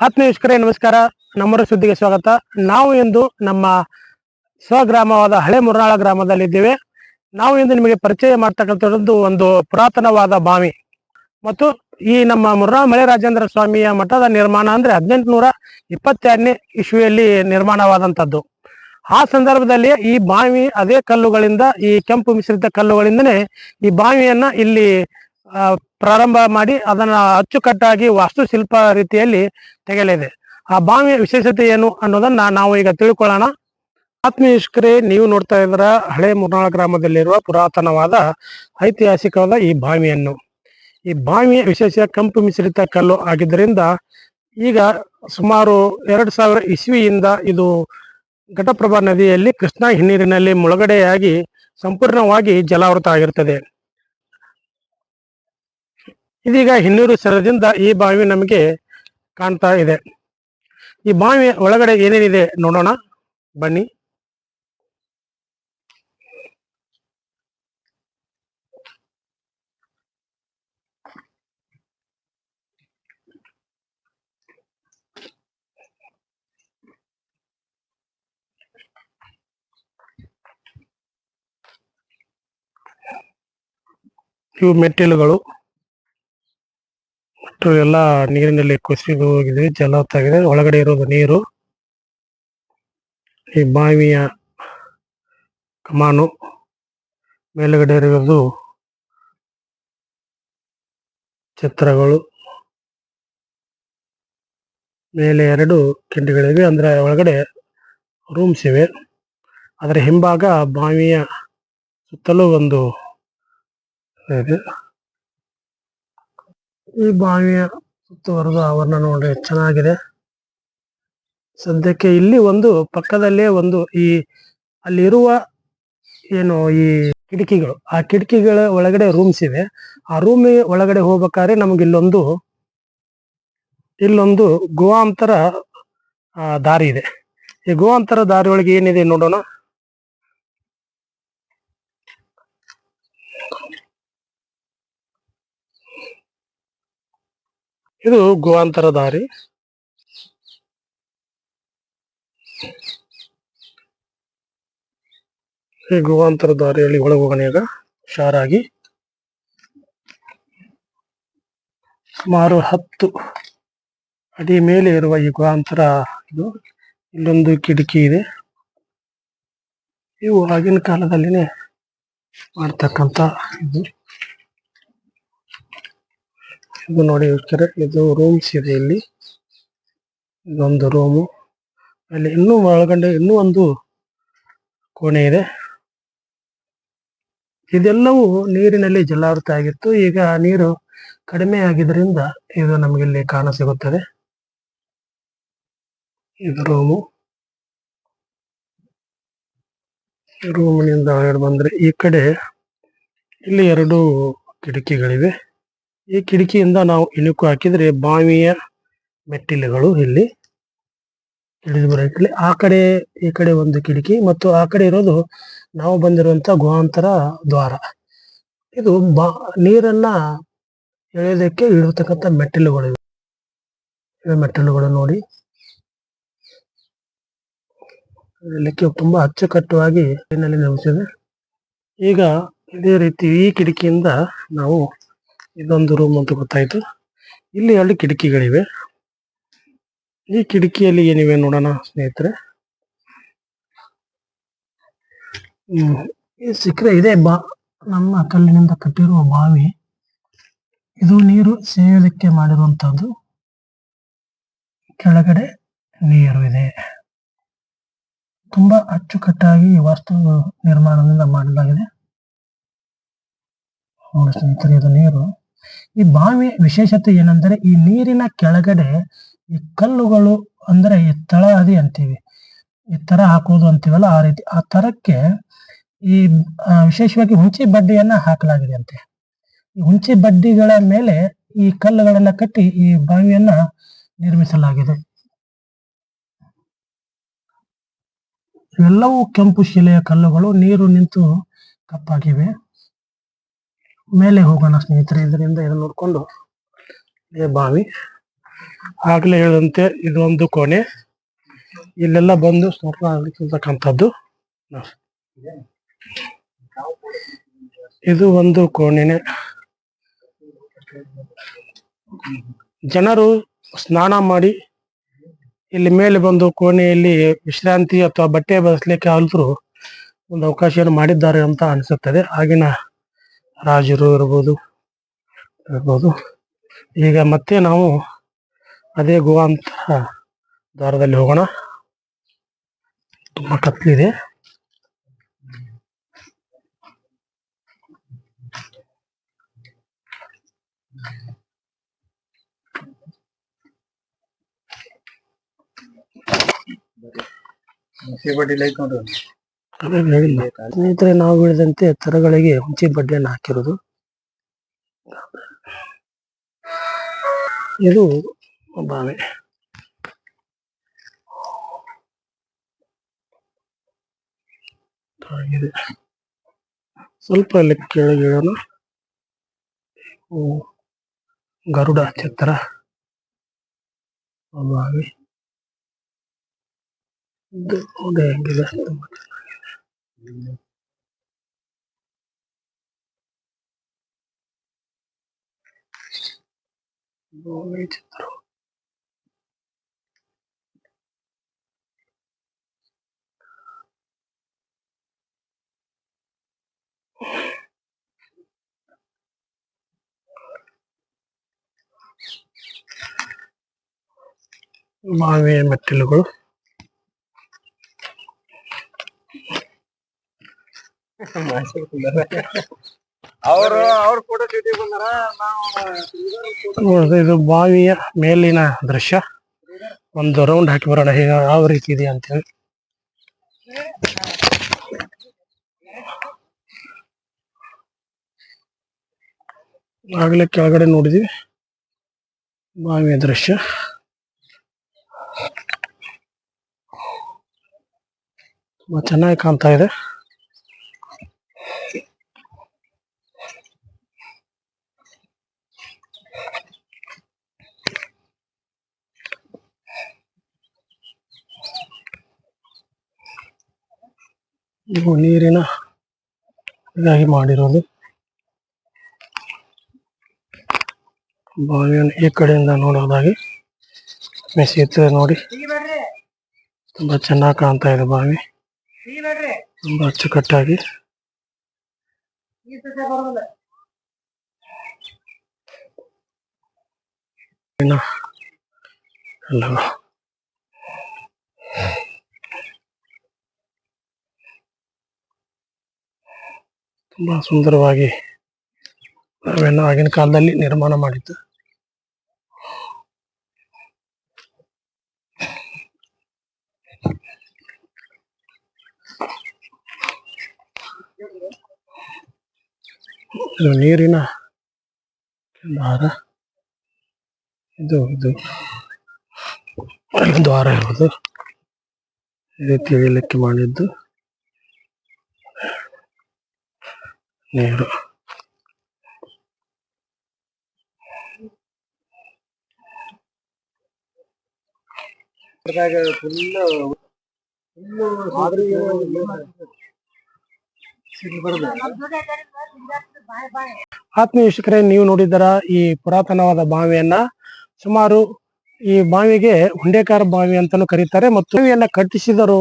ಆತ್ಮೀಯ ನಮಸ್ಕಾರ. ನಮ್ಮರ ಸುದ್ದಿಗೆ ಸ್ವಾಗತ. ನಾವು ಇಂದು ನಮ್ಮ ಸ್ವಗ್ರಾಮವಾದ ಹಳೆ ಮುರ್ನಾಳ ಗ್ರಾಮದಲ್ಲಿದ್ದೇವೆ. ನಾವು ಇಂದು ನಿಮಗೆ ಪರಿಚಯ ಮಾಡ್ತಕ್ಕಂಥದ್ದು ಒಂದು ಪುರಾತನವಾದ ಬಾವಿ. ಮತ್ತು ಈ ನಮ್ಮ ಮುರ್ನಾಳ ಮಳೆ ರಾಜೇಂದ್ರ ಸ್ವಾಮಿಯ ಮಠದ ನಿರ್ಮಾಣ ಅಂದ್ರೆ ಹದಿನೆಂಟುನೂರ ಇಪ್ಪತ್ತೆರಡನೇ ಇಸ್ವಿಯಲ್ಲಿ ನಿರ್ಮಾಣವಾದಂಥದ್ದು. ಆ ಸಂದರ್ಭದಲ್ಲಿ ಈ ಬಾವಿ ಅದೇ ಕಲ್ಲುಗಳಿಂದ, ಈ ಕೆಂಪು ಮಿಶ್ರಿತ ಕಲ್ಲುಗಳಿಂದನೇ ಈ ಬಾವಿಯನ್ನ ಇಲ್ಲಿ ಪ್ರಾರಂಭ ಮಾಡಿ ಅದನ್ನ ಅಚ್ಚುಕಟ್ಟಾಗಿ ವಾಸ್ತುಶಿಲ್ಪ ರೀತಿಯಲ್ಲಿ ತೆಗೆಯಲಿದೆ. ಆ ಬಾವಿಯ ವಿಶೇಷತೆ ಏನು ಅನ್ನೋದನ್ನ ನಾವು ಈಗ ತಿಳ್ಕೊಳ್ಳೋಣ. ಆತ್ಮೀಯಸ್ಕರೇ ನೀವು ನೋಡ್ತಾ ಇದ್ರ ಹಳೆ ಮುರ್ನಾಳ ಗ್ರಾಮದಲ್ಲಿರುವ ಪುರಾತನವಾದ ಐತಿಹಾಸಿಕವಾದ ಈ ಬಾವಿಯನ್ನು ಈ ಬಾವಿಯ ವಿಶೇಷ ಕಂಪು ಮಿಶ್ರಿತ ಕಲ್ಲು ಆಗಿದ್ದರಿಂದ ಈಗ ಸುಮಾರು ಎರಡು ಸಾವಿರ ಇಸ್ವಿಯಿಂದ ಇದು ಘಟಪ್ರಭಾ ನದಿಯಲ್ಲಿ ಕೃಷ್ಣಾ ಹಿನ್ನೀರಿನಲ್ಲಿ ಮುಳುಗಡೆಯಾಗಿ ಸಂಪೂರ್ಣವಾಗಿ ಜಲಾವೃತ ಆಗಿರುತ್ತದೆ ಇದೀಗ ಹಿನ್ನೀರು ಸರದಿಂದ ಈ ಬಾವಿ ನಮಗೆ ಕಾಣ್ತಾ ಇದೆ. ಈ ಬಾವಿ ಒಳಗಡೆ ಏನೇನಿದೆ ನೋಡೋಣ. ಬನ್ನಿ. ಇವು ಮೆಟ್ಟಿಲುಗಳು. ಮತ್ತು ಎಲ್ಲ ನೀರಿನಲ್ಲಿ ಕುಸಿದು ಹೋಗಿದೆ ಜಲವತ್ತಾಗಿದೆ ಒಳಗಡೆ ಇರೋದು ನೀರು. ಈ ಬಾವಿಯ ಕಮಾನು ಮೇಲುಗಡೆ ಇರೋದು ಚಿತ್ರಗಳು ಮೇಲೆ ಎರಡು ಕಿಂಡಿಗಳಿವೆ, ಅಂದ್ರೆ ಒಳಗಡೆ ರೂಮ್ಸ್ ಇವೆ. ಅದರ ಹಿಂಭಾಗ ಬಾವಿಯ ಸುತ್ತಲೂ ಒಂದು ಇದೆ. ಈ ಬಾವಿಯ ಸುತ್ತುವರೆದು ಆವರಣ ನೋಡ್ರಿ, ಚೆನ್ನಾಗಿದೆ. ಸದ್ಯಕ್ಕೆ ಇಲ್ಲಿ ಒಂದು ಪಕ್ಕದಲ್ಲೇ ಒಂದು ಈ ಅಲ್ಲಿರುವ ಏನು ಈ ಕಿಟಕಿಗಳು, ಆ ಕಿಟಕಿಗಳ ಒಳಗಡೆ ರೂಮ್ಸ್ ಇವೆ. ಆ ರೂಮ್ ಒಳಗಡೆ ಹೋಗ್ಬೇಕಾದ್ರೆ ನಮ್ಗೆ ಇಲ್ಲೊಂದು ಇಲ್ಲೊಂದು ಗುವಾಂತರ ದಾರಿ ಇದೆ. ಈ ಗುವಾಂತರ ದಾರಿ ಒಳಗೆ ಏನಿದೆ ನೋಡೋಣ. ಇದು ಗುವಾಂತರ ದಾರಿ. ಈ ಗುವಾಂತರ ದಾರಿಯಲ್ಲಿ ಒಳಗೆ ಹೋಗೋಣ ಈಗ. ಹುಷಾರಾಗಿ. ಸುಮಾರು ಹತ್ತು ಅಡಿ ಮೇಲೆ ಇರುವ ಈ ಗುಹಾಂತರ ಇದು. ಇಲ್ಲೊಂದು ಕಿಟಕಿ ಇದೆ. ಇವು ಆಗಿನ ಕಾಲದಲ್ಲಿನೇ ಮಾಡ್ತಕ್ಕಂಥ ಇದು. ಇದು ನೋಡಿ ವೀಕ್ಷಕರೇ, ಇದು ರೂಮ್ಸ್ ಇದೆ ಇಲ್ಲಿ. ಇದೊಂದು ರೂಮು ಅಲ್ಲಿ ಇನ್ನೂ ಒಳಗಡೆ ಇನ್ನೂ ಒಂದು ಕೋಣೆ ಇದೆ. ಇದೆಲ್ಲವೂ ನೀರಿನಲ್ಲಿ ಜಲಾವೃತ ಆಗಿತ್ತು. ಈಗ ನೀರು ಕಡಿಮೆ ಆಗಿದ್ರಿಂದ ಇದು ನಮಗೆ ಇಲ್ಲಿ ಕಾಣ ಸಿಗುತ್ತದೆ. ಇದು ರೂಮು ರೂಮಿನಿಂದ ಹೊರಗಡೆ ಬಂದ್ರೆ ಈ ಕಡೆ ಇಲ್ಲಿ ಎರಡು ಕಿಟಕಿಗಳಿವೆ. ಈ ಕಿಟಕಿಯಿಂದ ನಾವು ಇಣುಕು ಹಾಕಿದ್ರೆ ಬಾವಿಯ ಮೆಟ್ಟಿಲುಗಳು ಇಲ್ಲಿ ತಿಳಿದು ಬರುತ್ತೆ. ಆ ಕಡೆ, ಈ ಕಡೆ ಒಂದು ಕಿಟಕಿ ಮತ್ತು ಆ ಕಡೆ ಇರೋದು ನಾವು ಬಂದಿರುವಂತ ಗುಹಾಂತರ ದ್ವಾರ. ಇದು ಬಾ, ನೀರನ್ನ ಎಳೆಯೋದಕ್ಕೆ ಇಡತಕ್ಕಂತ ಮೆಟ್ಟಿಲುಗಳು ಮೆಟ್ಟಿಲುಗಳು ನೋಡಿ. ಲೆಕ್ಕ ತುಂಬಾ ಅಚ್ಚುಕಟ್ಟುವಾಗಿ ನಿರ್ಮಿಸಿದೆ ಈಗ ಇದೇ ರೀತಿ ಈ ಕಿಟಕಿಯಿಂದ ನಾವು ಇದೊಂದು ರೂಮ್ ಅಂತ ಗೊತ್ತಾಯ್ತು. ಇಲ್ಲಿ ಎರಡು ಕಿಟಕಿಗಳಿವೆ. ಈ ಕಿಟಕಿಯಲ್ಲಿ ಏನಿವೆ ನೋಡೋಣ ಸ್ನೇಹಿತರೆ? ಸಿಕ್ಕರೆ ಇದೆ ಬಾ, ನಮ್ಮ ಕಲ್ಲಿನಿಂದ ಕಟ್ಟಿರುವ ಬಾವಿ. ಇದು ನೀರು ಸೇವಲಿಕ್ಕೆ ಮಾಡಿರುವಂತಹದ್ದು. ಕೆಳಗಡೆ ನೀರು ಇದೆ. ತುಂಬಾ ಅಚ್ಚುಕಟ್ಟಾಗಿ ವಾಸ್ತು ನಿರ್ಮಾಣದಿಂದ ಮಾಡಲಾಗಿದೆ. ನೋಡಿ ಸ್ನೇಹಿತರೆ, ಇದು ನೀರು. ಈ ಬಾವಿ ವಿಶೇಷತೆ ಏನಂದ್ರೆ ಈ ನೀರಿನ ಕೆಳಗಡೆ ಈ ಕಲ್ಲುಗಳು ಅಂದ್ರೆ ಈ ತಳಹದಿ ಅಂತೀವಿ. ಈ ತರ ಹಾಕೋದು ಅಂತೀವಲ್ಲ ಆ ರೀತಿ. ಆ ತರಕ್ಕೆ ಈ ವಿಶೇಷವಾಗಿ ಹುಂಚಿ ಬಡ್ಡಿಯನ್ನ ಹಾಕಲಾಗಿದೆ ಅಂತೆ. ಈ ಹುಂಚಿ ಬಡ್ಡಿಗಳ ಮೇಲೆ ಈ ಕಲ್ಲುಗಳನ್ನ ಕಟ್ಟಿ ಈ ಬಾವಿಯನ್ನ ನಿರ್ಮಿಸಲಾಗಿದೆ. ಇವೆಲ್ಲವೂ ಕೆಂಪು ಶಿಲೆಯ ಕಲ್ಲುಗಳು, ನೀರು ನಿಂತು ಕಪ್ಪಾಗಿವೆ. ಮೇಲೆ ಹೋಗೋಣ ಸ್ನೇಹಿತರೆ. ಇದರಿಂದ ಇದನ್ನು ನೋಡ್ಕೊಂಡು ಬಾವಿ. ಆಗ್ಲೇ ಹೇಳಿದಂತೆ ಇದು ಒಂದು ಕೋಣೆ. ಇಲ್ಲೆಲ್ಲ ಬಂದು ಸ್ನಾನ ಆಗ್ಲಿಕ್ಕಿರ್ತಕ್ಕಂಥದ್ದು ಇದು ಒಂದು ಕೋಣೆನೆ. ಜನರು ಸ್ನಾನ ಮಾಡಿ ಇಲ್ಲಿ ಮೇಲೆ ಬಂದು ಕೋಣೆಯಲ್ಲಿ ವಿಶ್ರಾಂತಿ ಅಥವಾ ಬಟ್ಟೆ ಬದಲಿಕ್ಕೆ ಆದ್ರೂ ಒಂದು ಅವಕಾಶವನ್ನು ಮಾಡಿದ್ದಾರೆ ಅಂತ ಅನಿಸುತ್ತದೆ. ಆಗಿನ ರಾಜರು ಇರ್ಬೋದು ಇರ್ಬೋದು. ಈಗ ಮತ್ತೆ ನಾವು ಅದೇ ಗುಹಾಂತರ ದ್ವಾರದಲ್ಲಿ ಹೋಗೋಣ. ತುಂಬಾ ಕತ್ಲಿದೆ ಲೈಕ್ ಹೇಳಿಲ್ಲ ಸ್ನೇಹಿತರೆ ನಾವು ಹೇಳಿದಂತೆ ತರಗಳಿಗೆ ಹುಂಚಿ ಬಡ್ಡಿಯನ್ನು ಹಾಕಿರೋದು ಇದು ಬಾವೆ. ಸ್ವಲ್ಪ ಲೆಕ್ಕ ಕೆಳಗೆ ಇಳೋಣ ಓ, ಗರುಡ ಚಿತ್ರ ಬಾವಿ. ಇದು ಹೆಂಗಿದೆ ತುಂಬಾ ಚೆನ್ನಾಗಿದೆ. ಬಾವಿ ಚಿತ್ರ ಬಾವಿಯ ಮೆಟ್ಟಿಲುಗಳು ಅವರು, ಅವ್ರು ಕೂಡ ಇದು ಬಾವಿಯ ಮೇಲಿನ ದೃಶ್ಯ. ಒಂದು ರೌಂಡ್ ಹಾಕಿ ಬರೋಣ. ಹೇಗ ಯಾವ ರೀತಿ ಇದೆ ಅಂತೇಳಿ. ಆಗ್ಲೇ ಕೆಳಗಡೆ ನೋಡಿದ್ವಿ. ಬಾವಿಯ ದೃಶ್ಯ. ತುಂಬಾ ಚೆನ್ನಾಗಿ ಕಾಣ್ತಾ ಇದೆ. ಇವು ನೀರಿನ ಇದಾಗಿ ಮಾಡಿರೋದು. ಬಾವಿಯನ್ನು ಈ ಕಡೆಯಿಂದ ನೋಡೋದಾಗಿ ಮೆಸೀತೆ ನೋಡಿ. ತುಂಬಾ ಚೆನ್ನಾಗಿ ಕಾಣ್ತಾ ಇದೆ ಬಾವಿ. ತುಂಬಾ ಅಚ್ಚುಕಟ್ಟಾಗಿ. ಇನ್ನ ತುಂಬಾ ಸುಂದರವಾಗಿ ನಾವೇನು ಆಗಿನ ಕಾಲದಲ್ಲಿ ನಿರ್ಮಾಣ ಮಾಡಿದ್ದು. ಇದು ನೀರಿನ ದ್ವಾರ. ಇದು ಇದು ದ್ವಾರ ಇರೋದು ಇದು ತಿಳಿಲಿಕ್ಕೆ ಮಾಡಿದ್ದು. ನೀರು ಆತ್ಮೀಯ ವೀಕ್ಷಕರೇ ನೀವು ನೋಡಿದರ ಈ ಪುರಾತನವಾದ ಬಾವಿಯನ್ನ? ಸುಮಾರು ಈ ಬಾವಿಗೆ ಹುಂಡೇಕಾರ ಬಾವಿ ಅಂತಾನು ಕರೀತಾರೆ. ಮತ್ತು ಕಟ್ಟಿಸಿದರು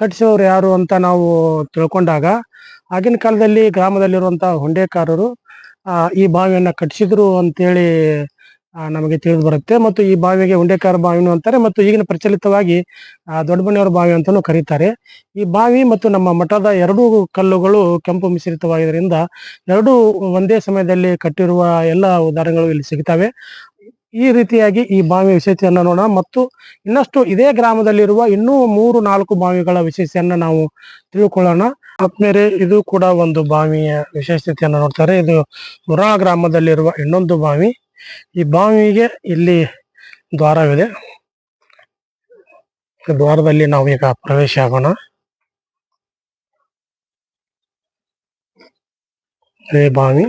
ಕಟ್ಟಿಸಿದವರು ಯಾರು ಅಂತ ನಾವು ತಿಳ್ಕೊಂಡಾಗ ಆಗಿನ ಕಾಲದಲ್ಲಿ ಗ್ರಾಮದಲ್ಲಿರುವಂತಹ ಹೊಂಡೇಕಾರರು ಈ ಬಾವಿಯನ್ನ ಕಟ್ಟಿಸಿದ್ರು ಅಂತೇಳಿ ನಮಗೆ ತಿಳಿದು ಬರುತ್ತೆ. ಮತ್ತು ಈ ಬಾವಿಗೆ ಹುಂಡೇಕಾರ ಬಾವಿನೂ ಅಂತಾರೆ. ಮತ್ತು ಈಗಿನ ಪ್ರಚಲಿತವಾಗಿ ದೊಡ್ಡಮನೆಯವರ ಬಾವಿ ಅಂತಲೂ ಕರೀತಾರೆ. ಈ ಬಾವಿ ಮತ್ತು ನಮ್ಮ ಮಠದ ಎರಡೂ ಕಲ್ಲುಗಳು ಕೆಂಪು ಮಿಶ್ರಿತವಾಗಿದ್ದರಿಂದ, ಎರಡು ಒಂದೇ ಸಮಯದಲ್ಲಿ ಕಟ್ಟಿರುವ ಎಲ್ಲ ಉದಾಹರಣೆಗಳು ಇಲ್ಲಿ ಸಿಗ್ತವೆ. ಈ ರೀತಿಯಾಗಿ ಈ ಬಾವಿ ವಿಶೇಷತೆಯನ್ನು ನೋಡೋಣ. ಮತ್ತು ಇನ್ನಷ್ಟು ಇದೇ ಗ್ರಾಮದಲ್ಲಿರುವ ಇನ್ನೂ ಮೂರು ನಾಲ್ಕು ಬಾವಿಗಳ ವಿಶೇಷತೆಯನ್ನ ನಾವು ತಿಳ್ಕೊಳ್ಳೋಣ. ಆದ್ಮೇಲೆ ಇದು ಕೂಡ ಒಂದು ಬಾವಿಯ ವಿಶೇಷತೆಯನ್ನ ನೋಡ್ತಾರೆ. ಇದು ಮುರಾ ಗ್ರಾಮದಲ್ಲಿರುವ ಇನ್ನೊಂದು ಬಾವಿ. ಈ ಬಾವಿಗೆ ಇಲ್ಲಿ ದ್ವಾರವಿದೆ. ದ್ವಾರದಲ್ಲಿ ನಾವು ಈಗ ಪ್ರವೇಶ ಆಗೋಣ. ಬಾವಿ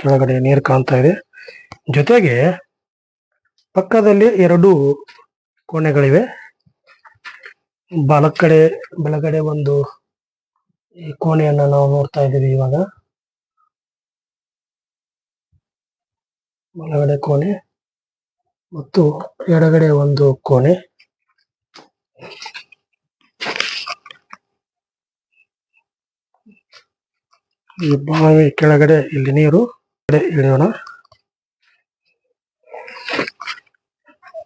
ಕೆಳಗಡೆ ನೀರು ಕಾಣ್ತಾ ಇದೆ. ಜೊತೆಗೆ ಪಕ್ಕದಲ್ಲಿ ಎರಡು ಕೋಣೆಗಳಿವೆ. ಬಲಕಡೆ, ಬಲಗಡೆ ಒಂದು ಈ ಕೋಣೆಯನ್ನ ನಾವು ನೋಡ್ತಾ ಇದ್ದೀವಿ ಇವಾಗ. ಬಲಗಡೆ ಕೋಣೆ ಮತ್ತು ಎಡಗಡೆ ಒಂದು ಕೋಣೆ. ಈ ಬಾವಿ ಕೆಳಗಡೆ ಇಲ್ಲಿ ನೀರು ಇಳಿಯೋಣ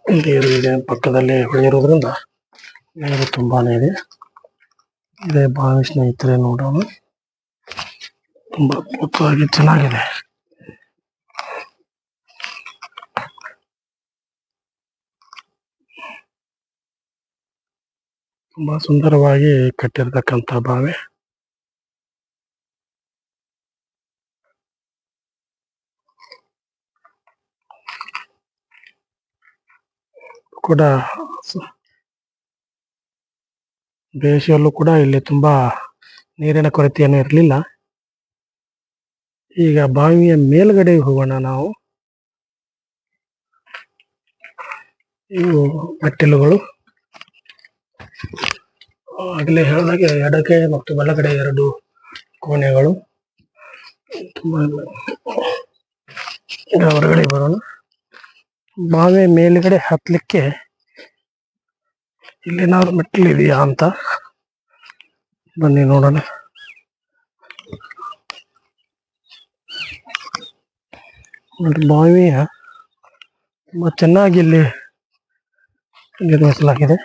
ನೀರು ಇದೆ ಪಕ್ಕದಲ್ಲಿ ಹೊಳೆಯಿರೋದ್ರಿಂದ ನೀರು ತುಂಬಾನೇ ಇದೆ. ಇದೇ ಬಾವಿ ಸ್ನೇಹಿತರೆ ನೋಡೋಣ. ತುಂಬಾ ಅದ್ಭುತವಾಗಿ ಚೆನ್ನಾಗಿದೆ. ತುಂಬಾ ಸುಂದರವಾಗಿ ಕಟ್ಟಿರ್ತಕ್ಕಂಥ ಬಾವಿ ಕೂಡ ಬೇಸಿಯಲ್ಲೂ ಕೂಡ ಇಲ್ಲಿ ತುಂಬಾ ನೀರಿನ ಕೊರತೆಯನ್ನು ಇರಲಿಲ್ಲ. ಈಗ ಬಾವಿಯ ಮೇಲ್ಗಡೆ ಹೋಗೋಣ ನಾವು. ಇವು ಮೆಟ್ಟಿಲುಗಳು ಆಗಲೇ ಹೇಳಿದಾಗೆ ಎಡಕ್ಕೆ ಮತ್ತು ಬಲಗಡೆ ಎರಡು ಕೋಣೆಗಳು. ತುಂಬ ಹೊರಗಡೆ ಬರೋಣ. ಬಾವಿ ಮೇಲ್ಗಡೆ ಹತ್ಲಿಕ್ಕೆ ಇಲ್ಲೇನಾದ್ರು ಮೆಟ್ಟಿಲು ಇದೆಯಾ ಅಂತ? ಬನ್ನಿ ನೋಡೋಣ. ನೋಡಿ ಬಾವಿಯ ತುಂಬಾ ಚೆನ್ನಾಗಿ ಇಲ್ಲಿ ನಿರ್ಮಿಸಲಾಗಿದೆ.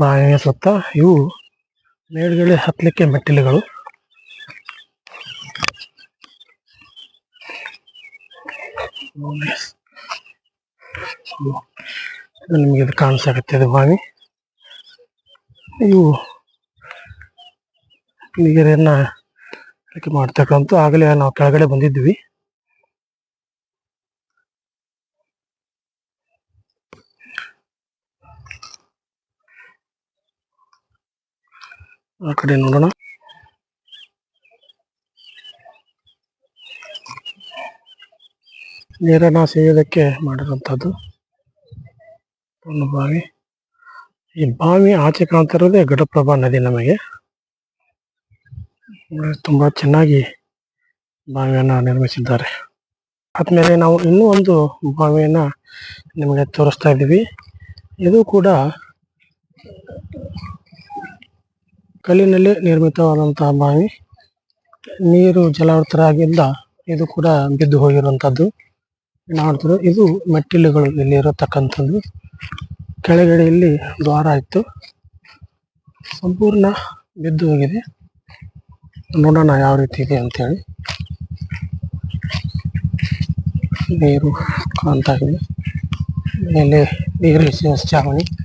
ಬಾವಿಯ ಸುತ್ತ ಇವು ಮೇಲ್ಗಡೆ ಹತ್ಲಿಕ್ಕೆ ಮೆಟ್ಟಿಲುಗಳು. ನಿಮಗೆ ಇದು ಕಾಣಿಸಕತ್ತೆ ಇದು ಬಾವಿ. ಇವು ನೀರನ್ನ ಅದಕ್ಕೆ ಮಾಡ್ತಕ್ಕಂಥ ಆಗಲೇ ನಾವು ಕೆಳಗಡೆ ಬಂದಿದ್ವಿ ಆ ಕಡೆ ನೋಡೋಣ. ನೀರನ್ನ ಸೇಯೋದಕ್ಕೆ ಮಾಡಿರುವಂಥದ್ದು. ಒಂದು ಬಾವಿ. ಈ ಬಾವಿ ಆಚೆ ಕಾಣ್ತಿರೋದೇ ಘಟಪ್ರಭಾ ನದಿ ನಮಗೆ. ತುಂಬ ಚೆನ್ನಾಗಿ ಬಾವಿಯನ್ನ ನಿರ್ಮಿಸಿದ್ದಾರೆ. ಆದ್ಮೇಲೆ ನಾವು ಇನ್ನೂ ಒಂದು ಬಾವಿಯನ್ನ ನಿಮಗೆ ತೋರಿಸ್ತಾ ಇದ್ದೀವಿ. ಇದು ಕೂಡ ಕಲ್ಲಿನಲ್ಲಿ ನಿರ್ಮಿತವಾದಂತಹ ಬಾವಿ. ನೀರು ಜಲಾವೃತರಾಗಿಂದ ಇದು ಕೂಡ ಬಿದ್ದು ಹೋಗಿರುವಂತದ್ದು ನೋಡ್ತಾರೆ ಇದು ಮೆಟ್ಟಿಲುಗಳು ಇಲ್ಲಿ ಇರತಕ್ಕಂಥದ್ದು. ಕೆಳಗಡೆ ಇಲ್ಲಿ ದ್ವಾರ ಇತ್ತು. ಸಂಪೂರ್ಣ ಬಿದ್ದು ಹೋಗಿದೆ. ನೋಡೋಣ ಯಾವ ರೀತಿ ಇದೆ ಅಂತೇಳಿ. ನೀರು ಕಾಣ್ತಾ ಇದೆ. ಮೇಲೆ ನೀರು ಚಾವಣಿ.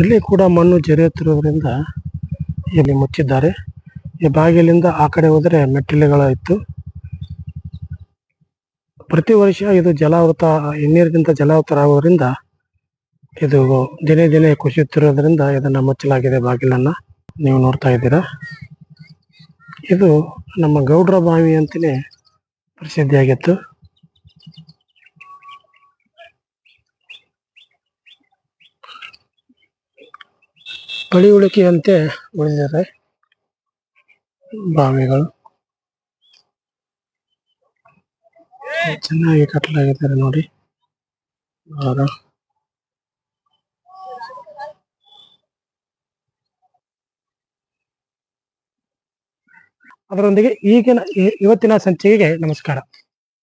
ಇಲ್ಲಿ ಕೂಡ ಮಣ್ಣು ಜರಿಯುತ್ತಿರುವುದರಿಂದ ಇಲ್ಲಿ ಮುಚ್ಚಿದ್ದಾರೆ. ಈ ಬಾಗಿಲಿಂದ ಆ ಕಡೆ ಹೋದರೆ ಮೆಟ್ಟಿಲುಗಳ ಇತ್ತು ಪ್ರತಿ ವರ್ಷ ಇದು ಜಲಾವೃತ, ಹಿನ್ನೀರಿನಿಂದ ಜಲಾವೃತ ಇದು ದಿನೇ ದಿನೇ ಕುಸಿಯುತ್ತಿರೋದ್ರಿಂದ ಇದನ್ನ ಮುಚ್ಚಲಾಗಿದೆ ಬಾಗಿಲನ್ನ. ನೀವು ನೋಡ್ತಾ ಇದ್ದೀರಾ? ಇದು ನಮ್ಮ ಗೌಡ್ರ ಬಾವಿ ಅಂತಲೇ ಪ್ರಸಿದ್ಧಿಯಾಗಿತ್ತು. ಪಳಿಯುಳಿಕೆಯಂತೆ ಉಳಿದಿದೆ ಬಾವಿಗಳು. ಚೆನ್ನಾಗಿ ಕಟ್ಟಲಾಗಿದ್ದಾರೆ ನೋಡಿ. ಅವರ ಅದರೊಂದಿಗೆ ಈಗಿನ ಇವತ್ತಿನ ಸಂಚಿಕೆಗೆ ನಮಸ್ಕಾರ.